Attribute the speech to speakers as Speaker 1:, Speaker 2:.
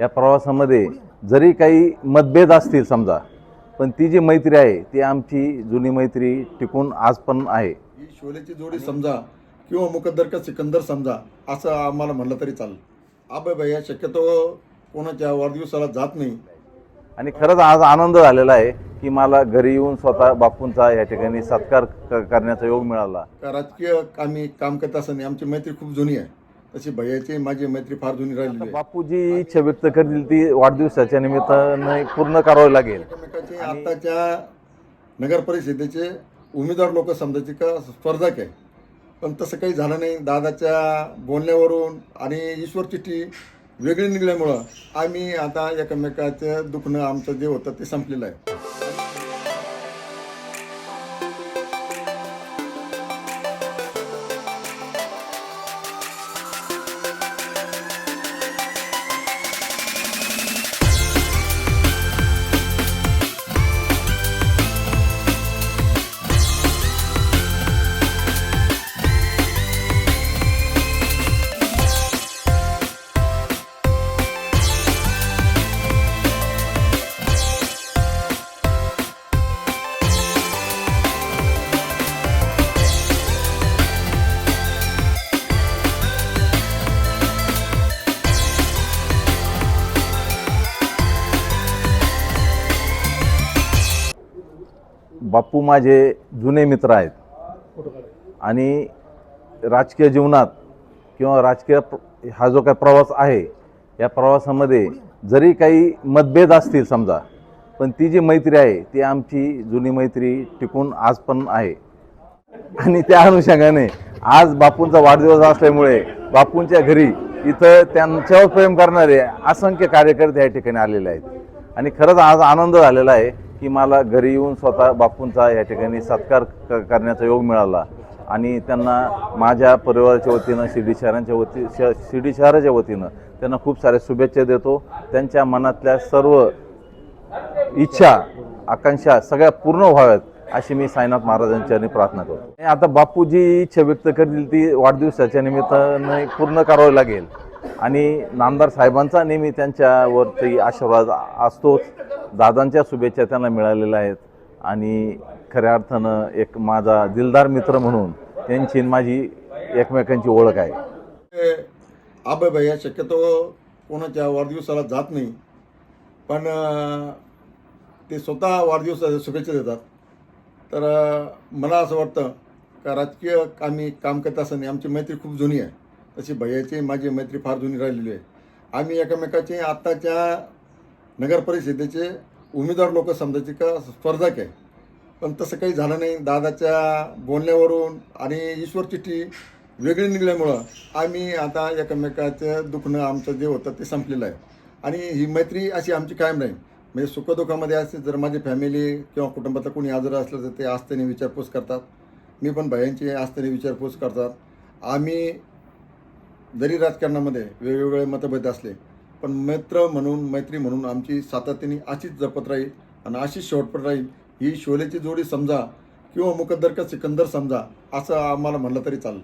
Speaker 1: या प्रवासामध्ये जरी काही मतभेद असतील समजा पण ती जी मैत्री आहे ती आमची जुनी मैत्री टिकून आज पण आहे.
Speaker 2: ही शोलेची जोडी समजा किंवा मुकद्दर का सिकंदर समजा असं आम्हाला म्हणलं तरी चालेल. आबे भैया शक्यतो कोणाच्या वाढदिवसाला जात नाही.
Speaker 1: आणि खरंच आज आनंद झालेला आहे की मला घरी येऊन स्वतः बापूंचा या ठिकाणी सत्कार क- करण्याचा योग मिळाला.
Speaker 2: का राजकीय आम्ही काम करत असताना आमची मैत्री खूप जुनी आहे. तशी भैयाची माझी मैत्री फार जुनी राहिलेली आहे.
Speaker 1: बापू जी इच्छा व्यक्त करतील ती वाढदिवसाच्या निमित्ताने पूर्ण करावी लागेल.
Speaker 2: एकमेकाचे आत्ताच्या नगर परिषदेचे उमेदवार लोक समजायचे का स्पर्धक आहे. पण तसं काही झालं नाही. दादाच्या बोलण्यावरून आणि ईश्वर चिठ्ठी वेगळी निघल्यामुळं आम्ही आता एकमेकाचं दुखणं आमचं जे होतं ते संपलेलं आहे.
Speaker 1: बापू माझे जुने मित्र आहेत. आणि राजकीय जीवनात किंवा राजकीय हा जो काही प्रवास आहे या प्रवासामध्ये जरी काही मतभेद असतील समजा पण ती जी मैत्री आहे ती आमची जुनी मैत्री टिकून आज पण आहे. आणि त्या अनुषंगाने आज बापूंचा वाढदिवस असल्यामुळे बापूंच्या घरी इथं त्यांच्यावर प्रेम करणारे असंख्य कार्यकर्ते या ठिकाणी आलेले आहेत. आणि खरंच आज आनंद झालेला आहे. की मला घरी येऊन स्वतः बापूंचा या ठिकाणी सत्कार क- करण्याचा योग मिळाला. आणि त्यांना माझ्या परिवाराच्या वतीनं शिर्डी शहरांच्या वती श शिर्डी शहराच्या वतीनं त्यांना खूप साऱ्या शुभेच्छा देतो. त्यांच्या मनातल्या सर्व इच्छा आकांक्षा सगळ्या पूर्ण व्हाव्यात अशी मी साईनाथ महाराजांच्या प्रार्थना करतो. आता बापू जी इच्छा व्यक्त करतील ती वाढदिवसाच्या निमित्ताने पूर्ण करावी लागेल. आणि नामदार साहेबांचा नेहमी त्यांच्यावरती आशीर्वाद असतोच. दादांच्या शुभेच्छा त्यांना मिळालेल्या आहेत. आणि खऱ्या अर्थानं एक माझा दिलदार मित्र म्हणून त्यांची माझी एकमेकांची ओळख आहे.
Speaker 2: ते आबे भैया शक्यतो कोणाच्या वाढदिवसाला जात नाही. पण ते स्वतः वाढदिवसाच्या शुभेच्छा देतात. तर मला असं वाटतं का राजकीय आम्ही काम करत असताना आमची मैत्री खूप जुनी आहे. तशी भैयाची माझी मैत्री फार जुनी राहिलेली आहे. आम्ही एकमेकाचे आत्ताच्या नगर परिषदेचे उमेदवार लोक समजायचे का स्पर्धक आहे. पण तसं काही झालं नाही. दादाच्या बोलण्यावरून आणि ईश्वर चिठ्ठी वेगळी निघाल्यामुळं आम्ही आता एकमेकाचं दुखणं आमचं जे होतं ते संपलेलं आहे. आणि ही मैत्री अशी आमची कायम राहील. म्हणजे सुखदुःखामध्ये असते जर माझी फॅमिली किंवा कुटुंबातलं कोणी आजार असलं तर ते आस्थेने विचारपूस करतात. मी पण भयांची आस्थेने विचारपूस करतात. आम्ही जरी राजकारणामध्ये वेगवेगळे मतभेद असले पण मित्र म्हणून मैत्री म्हणून आमची सातत्याने अशीच जपत राहील आणि अशीच शेवटपट राहील ही शोलेची जोडी समजा किंवा मुकद्दर का सिकंदर समजा असं आम्हाला म्हणलं तरी चालेल.